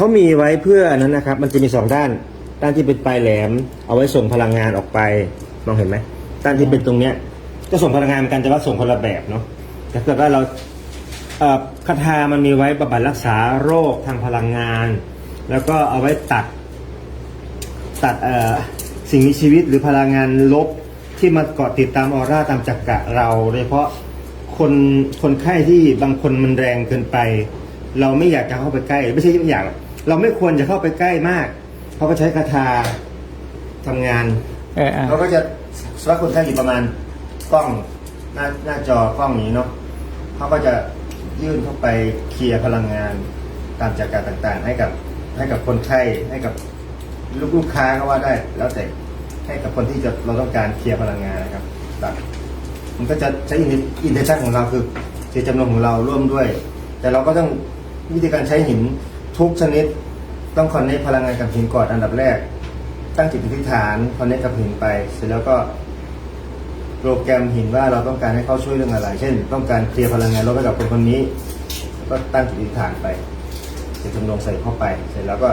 เขามีไว้เพื่อนั้นนะครับ มันจะมีสองด้าน ด้านที่เป็นปลายแหลม เอาไว้ส่งพลังงานออกไปมองเห็นไหมด้านที่เป็นตรงเนี้ยก็ส่งพลังงานเหมือนกันแต่ว่าส่งคนละแบบเนาะแต่เกิดว่าเราเคาถามันมีไว้บำบัดรักษาโรคทางพลังงาน แล้วก็เอาไว้ตัดตัดสิ่งมีชีวิตหรือพลังงานลบที่มาเกาะติดตามออร่าตามจักระเราโดยเฉพาะคนคนไข้ที่บางคนมันแรงเกินไป เราไม่อยากจะเข้าไปใกล้ ไม่ใช่ไม่อยาก เราไม่ควรจะเข้าไปใกล้มาก เขาก็ใช้คาถาทำงาน เอออะ เขาก็จะสำหรับคนไข้อยู่ประมาณกล้องหน้าหน้าจอกล้องนี้เนาะเขาก็จะยื่นเข้าไปเคลียร์พลังงานตามจักระต่างๆ ให้กับให้กับคนไข้ให้กับลูกลูกค้าก็ว่าได้ แล้วแต่ให้กับคนที่จะเราต้องการเคลียร์พลังงานนะครับตัดมันก็จะใช้อินอินเทอร์ชันของเราคือเจตจำนวนของเราร่วมด้วย แต่เราก็ต้องวิธีการใช้หิน ทุกชนิดต้องคอนเนคพลังงานกับหินก่อนอันดับแรก ตั้งจิตอธิษฐานคอนเนคกับหินไป เสร็จแล้วก็โปรแกรมหินว่าเราต้องการให้เขาช่วยเรื่องอะไร เช่น ต้องการเคลียร์พลังงานลบให้กับคนคนนี้ ก็ตั้งจิตอธิษฐานไปเสร็จจำลงใส่เข้าไป เสร็จแล้วก็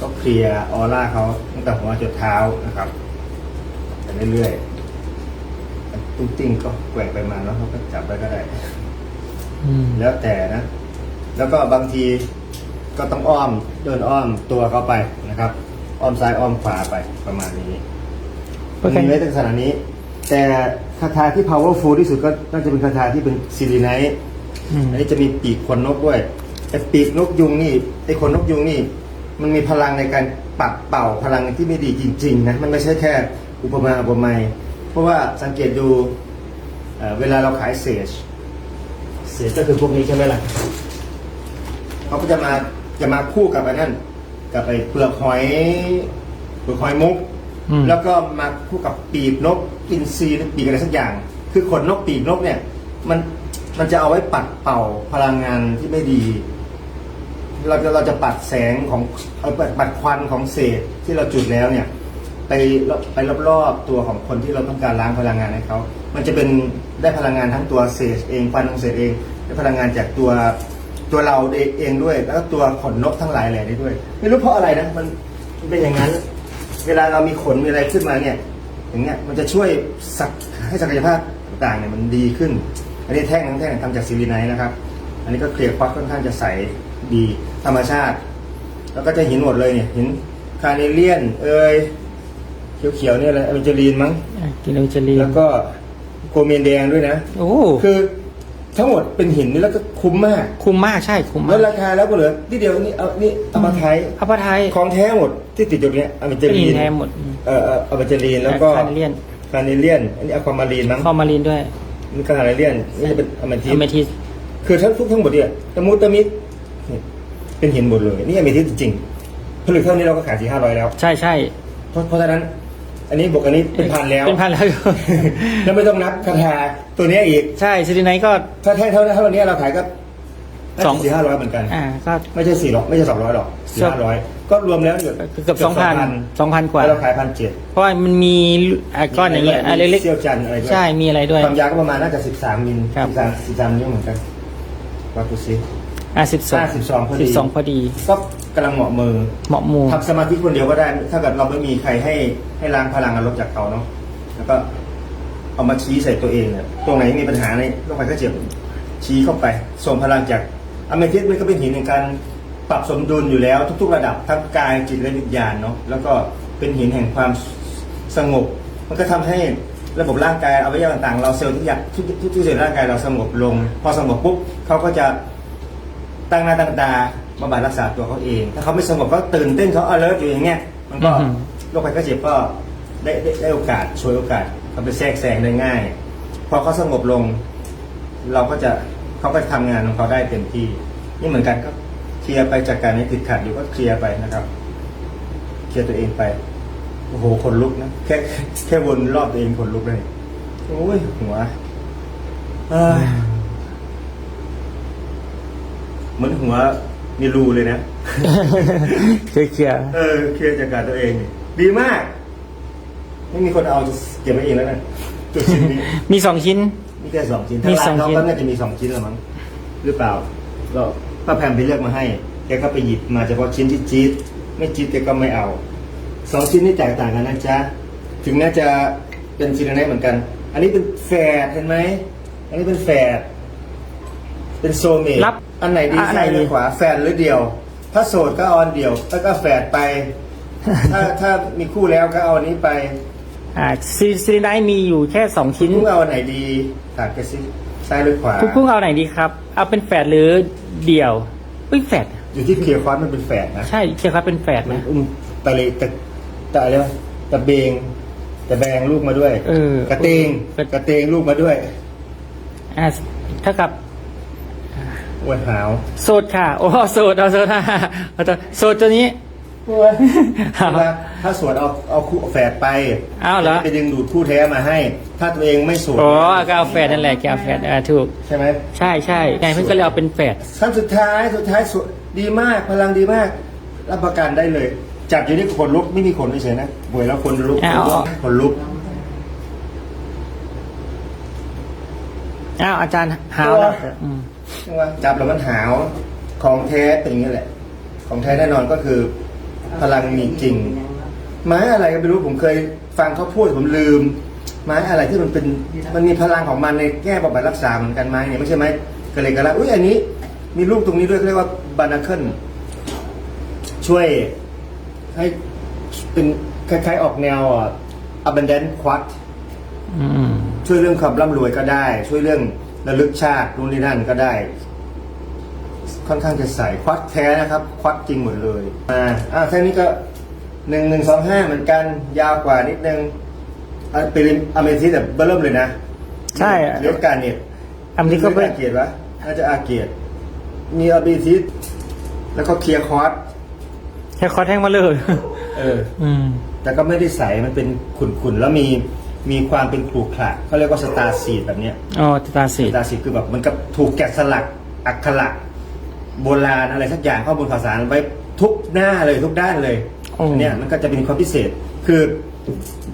ก็เคลียร์ออร่าเขาตั้งแต่หัวจนเท้านะครับไปเรื่อยๆตุ้งติ้งก็แกว่งไปมาแล้วเขาก็จับไปก็ได้อืมแล้วแต่นะ แล้วก็บางที ก็ต้องอ้อมเดินอ้อมตัวเข้าไปนะครับ อ้อมซ้ายอ้อมขวาไปประมาณนี้เพื่อมีไว้ในขนาดนี้ แต่คาถาที่ powerful ที่สุดก็น่าจะเป็นคาถาที่เป็นซิลิไนท์อืมอันนี้จะมีปีกขนนกด้วยแต่ปีกนกยุงนี่ไอ้ขนนกยุงนี่ มันมีพลังในการปัดเป่าพลังที่ไม่ดีจริงๆนะมันไม่ใช่แค่อุปมาอุปไมยเพราะว่าสังเกตดูเอ่อเวลาเราขายเศษเศษก็คือพวกนี้ใช่ไหมล่ะเขาก็จะมา จะมาคู่กับไอ้นั่นกับไอ้เปลือกหอยเปลือกหอยมุก อืม แล้วก็มาคู่กับปีกนกอินทรีหรือปีกอะไรสักอย่าง คือขนนกปีกนกเนี่ย มันมันจะเอาไว้ปัดเป่าพลังงานที่ไม่ดี เราจะเราจะปัดแสงของเอ่อปัดปัดควันของเศษที่เราจุดแล้วเนี่ย ไปรอบไปรอบๆตัวของคนที่เราต้องการล้างพลังงานให้เขา มันจะเป็นได้พลังงานทั้งตัวเศษเองควันของเศษเองได้พลังงานจากตัว ตัวเราเองด้วย แล้วก็ตัวขนนกทั้งหลายแหล่ได้ด้วย ไม่รู้เพราะอะไรนะมันมันเป็นอย่างนั้น เวลาเรามีขนมีอะไรขึ้นมาเนี่ย อย่างเงี้ยมันจะช่วยสักให้ศักยภาพต่างๆเนี่ยมันดีขึ้น อันนี้แท่งทั้งแท่งทำจากซิลิไนท์นะครับ อันนี้ก็เคลียร์ควักค่อนข้างจะใสดีธรรมชาติ แล้วก็จะหินหมดเลยเนี่ยหินคาเนเลียน เอยเขียวๆเนี่ยอะไรอเมจลีนมั้งอะกินเอาจารีแล้วก็โคเมียนแดงด้วยนะโอ้คือ ทั้งหมดเป็นหินนี่แล้วก็คุ้มมากคุ้มมากใช่คุ้มแล้มาวกราคาแล้วก็เหลือที่เดียวนี่เอานี่เอามาไทยพระพระไทยของแท้หมดที่ติดอยู่เนี้ยอเมจเป็นลีหินนแท้หมดเออเอออเมจลีนแล้วก็คาเนเลียนคาเนเลียนอันนี้อะความมารีนมั้งคอมารีนด้วยนี่คาเนเลียนนี่จะเป็นอเมทิอสเมทิส คือทั้งทุกทั้งหมดเนี่ยตะมุตะมิดเนี่ยเป็นหินหมดเลย นี่อเมทิสจริงๆผลึกเท่านี้เราก็ขายสี่ห้าร้อยแล้ว ใช่ใช่เพราะเพราะฉะนั้น อันนี้บวกอันนี้เป็นพันแล้ว เป็นพันแล้ว แล้วไม่ต้องนับคาถาตัวเนี้ยอีก ใช่ซิลิไนท์ก็ ถ้าแท่งเท่าเท่านี้เราขายก็สอง สี่ห้าร้อยเหมือนกัน อ่าก็ไม่ใช่สี่หรอกไม่ใช่สองร้อยหรอกสี่ห้าร้อยก็รวมแล้วเกือบเกือบสองพันสองพันกว่า แล้วเราขายพันเจ็ดเพราะว่ามันมีอะก้อนอย่างเงี้ยอะไรเล็กเซี่ยวจันทร์อะไรด้วยใช่มีอะไรด้วย ความยาวก็ประมาณน่าจะสิบสามมิลครับ สิบสามสิบสามนิ้วเหมือนกันวัดดูซิอะสิบสองห้าสิบสองพอดี สิบสองพอดี ก็ กำลังเหมาะมือเหมาะหมูทำสมาธิคนเดียวก็ได้ ถ้าเกิดเราไม่มีใครให้ให้ล้างพลังงานลบจากเขาเนาะแล้วก็เอามาชี้ใส่ตัวเองเนี่ยตรงไหนมีปัญหาในโรคภัยไข้เจ็บชี้เข้าไป ส่งพลังจากอเมทิสมันก็เป็นหินในการปรับสมดุลอยู่แล้ว ทุก ๆ ระดับทั้งกายจิตและวิญญาณเนาะแล้วก็เป็นหินแห่งความสงบ มันก็ทำให้ระบบร่างกายอวัยวะต่างๆ เราเซลล์ทุกอย่างทุกทุกทุกเซลล์ร่างกายเราสงบลง พอสงบปุ๊บเขาก็จะตั้งหน้าตั้งตา บำบัดรักษาตัวเขาเอง ถ้าเขาไม่สงบก็ตื่นเต้นเขา alert อยู่อย่างเงี้ยมันก็อือหือโรคภัยไข้เจ็บก็ได้ได้ได้โอกาสช่วยโอกาสเขาไปแทรกแซงได้ง่าย พอเขาสงบลง เราก็จะเขาก็จะทำงานของเขาได้เต็มที่ นี่เหมือนกันก็เคลียร์ไปจากการนี้ติดขัดอยู่ก็เคลียร์ไปนะครับ เคลียร์ตัวเองไป โอ้โหคนลุกนะแค่แค่วนรอบตัวเองคนลุกเลยโอ้ยหัวเอ้ยเหมือนหัว มีรูเลยนะ เคลียร์เคลียร์เออเคลียร์จากการตัวเองนี่ดีมาก ไม่มีคนเอาจะเก็บไว้เองแล้วนะจุดชิ้นนี้มีสองชิ้น มีแค่สองชิ้นมีถ้าสองร้านชิ้นเขาก็น่าจะมีสองชิ้นละมั้งหรือเปล่าเราป้าแพมไปเลือกมาให้ แกก็ไปหยิบมาเฉพาะชิ้นที่จี๊ดไม่จี๊ดแกก็ไม่เอาสองชิ้นนี่แตกต่างกันนะจ๊ะถึงแม้จะเป็นซีนาไนเหมือนกัน อันนี้เป็นแฝดเห็นไหมอันนี้เป็นแฝด เป็นโซเมตรับอันไหนดีอะอันไหนซ้ายหรือดีขวาแฝดหรือเดียว ถ้าโสดก็เอาอันเดียว แล้วก็แฝดไป ถ้าถ้ามีคู่แล้วก็เอาอันนี้ไปอ่าซีซีไนมีอยู่แค่สองชิ้น พุ่งเอาอันไหนดีถามแกสิซ้ายหรือขวา คุณพุ่งเอาไหนดีครับ เอาเป็นแฝดหรือเดี่ยวอุ้ยแฝดอยู่ที่เคลียร์คอร์สมันเป็นแฝดนะ ใช่เชียร์ครับเป็นแฝดมันนะอุ้มตะเลตะตะอะไรวะตะเบงตะแบงลูกมาด้วย เออกระเตงกระเตงลูกมาด้วย อ่าเท่ากับ อวยหาวโสดค่ะ โอ้โสดเอาโสดเอาตัวโสดตัวนี้ถ้าถ้าสวดเอาเอาคู่แฝดไปอ้าวเหรอไปดึงดูดคู่แท้มาให้ ถ้าตัวเองไม่สวดอ๋อก็เอาแฝดนั่นแหละแกเอาแฝดอ่าถูก ใช่ไหมใช่ใช่ไงเพื่อนก็เลยเอาเป็นแฝดขั้นสุดท้ายสุดท้ายสวดดีมากพลังดีมาก รับประกันได้เลย จับอยู่ที่ขนลุกไม่มีขนเฉยๆนะป่วยแล้วขนลุกอ้าวขนลุกอ้าวอาจารย์หาวแล้วตัวอืมใช่ไหม จับแล้วมันหาวของแท้เป็นอย่างนี้แหละ ของแท้แน่นอนก็คือ พลังมีจริง ไม้อะไรก็ไม่รู้ผมเคยฟังเขาพูดผมลืม ไม้อะไรที่มันเป็นมันมีพลังของมันในแก้บำบัดรักษาเหมือนกันไม้เนี่ยไม่ใช่ไหมกระเลยกระละอุ้ยอันนี้ มีลูกตรงนี้ด้วยเขาเรียกว่าบานาเคิลช่วยให้เป็นคล้ายๆออกแนวอะ abundant quad อืมช่วยเรื่องความร่ำรวยก็ได้ ช่วยเรื่อง ระลึกชาตินู่นนี่นั่นก็ได้ ค่อนข้างจะใสควัดแท้นะครับ ควัดจริงหมดเลยอ่าอ่าแค่นี้ก็หนึ่งหนึ่งสองห้าเหมือนกันยาวกว่านิดนึงอะเป็นอเมทิสแบบเบิ่มเลยนะ ใช่เรียกการเนี่ยอันนี้ก็เป็เป็นนอาเกียรติวะน่าจะอาเกียรติมีอเมทิสแล้วก็เคลียร์คอร์สแค่คอแท่งมาเลย เออ อืมแต่ก็ไม่ได้ใสมันเป็นขุ่นๆแล้วมี มีความเป็นขรุขระเขาเรียกว่าสตาร์ซีดแบบเนี้ยอ๋อตาสีตาสีคือแบบเหมันกับถูกแกะสลักอักขระโบราณอะไรสักอย่างข้อมูลข่าวสารไว้ทุกหน้าเลยทุกด้านเลย โอ้เนี่ยมันก็จะเป็นความพิเศษ คือ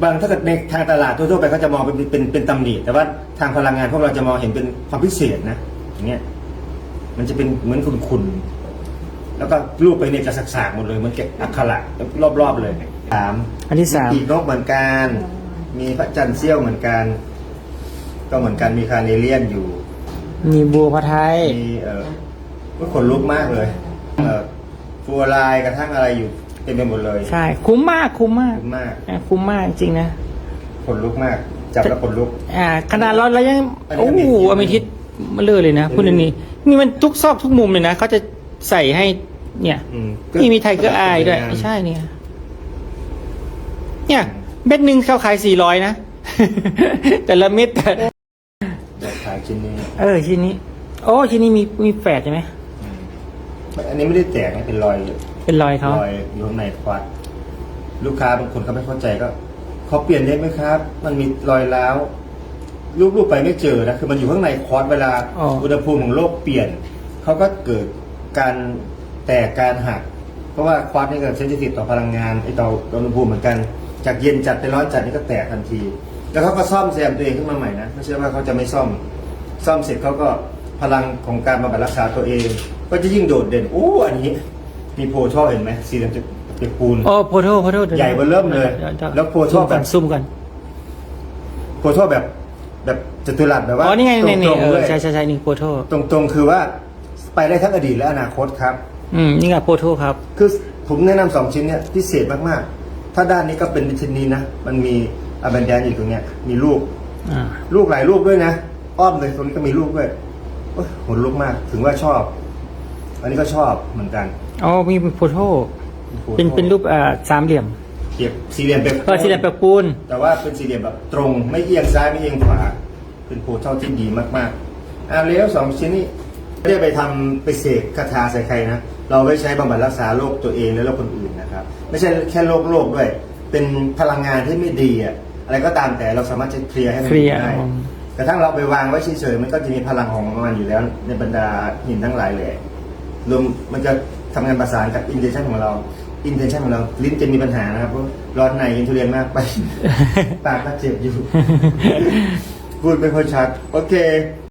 บางถ้าเกิดในทางตลาดทั่วๆไปก็จะมองเป็นเป็นเป็นตำหนิ แต่ว่าทางพลังงานพวกเราจะมองเห็นเป็นความพิเศษนะ อย่างเงี้ย มันจะเป็นเหมือนขุ่นๆแล้วก็รูปไปเนี่ยจะสักๆหมดเลยเหมันแกะอักขระรอบๆเลยสามอันที่สาม ปีกนกเหมือนกัน มีพระจันทร์เสี้ยวเหมือนกัน ก็เหมือนกันมีคาเนเลียนอยู่มีบัวพระไทย มีเออก็ขนลุกมากเลยเออฟัวลายกระทั่งอะไรอยู่เต็มไปหมดเลยใช่ คุ้มมากคุ้มมากคุ้มมากอะคุ้มมากจริงนะขนลุกมาก จับแล้วขนลุก อ่าขนาดเราเรายังอันนี้โอ้ก็มีโหอเมทิสมาเลยเลยนะพูดอย่างนี้นี่มันทุกซอกทุกมุมเลยนะเขาจะใส่ให้เนี่ยอืมนี่มีไทเกอร์อายด้วยไม่ใช่เนี่ย เนี่ย เม็ดหนึ่งเขาขายสี่ร้อยนะ แต่ละเม็ดแต่เดี๋ยวขายชิ้นนี้เออชิ้นนี้ โอ้ชิ้นนี้มีมีแฝดใช่ไหมอืมอันนี้ไม่ได้แตกนะเป็นรอยเป็นรอยเขารอยอยู่ข้างในควัดลูกค้าบางคนเขาไม่เข้าใจก็เขาเปลี่ยนได้ไหมครับ มันมีรอยร้าวรูปๆไปไม่เจอนะคือมันอยู่ข้างในคอร์สเวลาอ๋ออุณหภูมิของโลกเปลี่ยนเขาก็เกิดการแตกการหัก เพราะว่าคอร์สนี่ก็เซนซิทีฟต่อพลังงานไอต่ออุณหภูมิเหมือนกัน จากเย็นจัดไปร้อนจัดนี่ก็แตกทันที แล้วเขาก็ซ่อมแซมตัวเองขึ้นมาใหม่นะไม่ใช่ว่าเขาจะไม่ซ่อม ซ่อมเสร็จเขาก็พลังของการบำบัดรักษาตัวเอง ก็จะยิ่งโดดเด่นโอ้อันนี้ มีโพช่อเห็นไหมสีเหลืองจะเป็นปูนโอ้โพโทโพโทดี๋ยวใหญ่เบ้อเริ่มเลยดี๋ดี๋แล้วโพโทซูมแบก่อบนซูมก่อนโพช่อแบบแบบจัตุรัสแบบว่าอ๋อนี่ไงนี่ตนี่รงเอๆอเลยใช่ใช่ใช่นี่โพโทตรงๆคือว่าไปได้ทั้งอดีตและอนาคตครับ อืมนี่ไงโพโทครับ คือผมแนะนำสองชิ้นเนี่ยพิเศษมากๆ ถ้าด้านนี้ก็เป็นชิ้นนี้นะ มันมีอาบันแดนอยู่ตรงเนี้ย มีลูกอ่าลูกหลายลูกด้วยนะ อ้อมเลยตรงนี้ก็มีลูกด้วยโอ้ยขนลุกมาก ถึงว่าชอบ อันนี้ก็ชอบเหมือนกันอ๋อมีโพโทเป็นเป็นรูปอ่าสามเหลี่ยมเกียบสี่เหลี่ยมเป็นเออสี่เหลี่ยมแบบปูน แต่ว่าเป็นสี่เหลี่ยมแบบตรง ไม่เอียงซ้ายไม่เอียงขวา เป็นโพเท่าที่ดีมากๆอ่าแล้วสองชิ้นนี้ไม่ได้ไปทำไปเสกคาถาใส่ใครนะ เราไว้ใช้บำบัดรักษาโรคตัวเองและโรคคนอื่นนะครับ ไม่ใช่แค่โรคโรคด้วย เป็นพลังงานที่ไม่ดีอะอะไรก็ตามแต่เราสามารถจะเคลียร์ให้มันเคลียร์ ได้อืมกระทั่งเราไปวางไว้เฉยๆมันก็จะมีพลังของมันอยู่แล้ว ในบรรดาหินทั้งหลายแหละรวมมันจะทำงานประสานกับอินเทนชันของเราอินเทนชันของเราลิ้นจะมีปัญหานะครับเพราะร้อนในกินทุเรียนมากไป ปากก็เจ็บอยู่ พูดไม่ค่อยชัด โอเค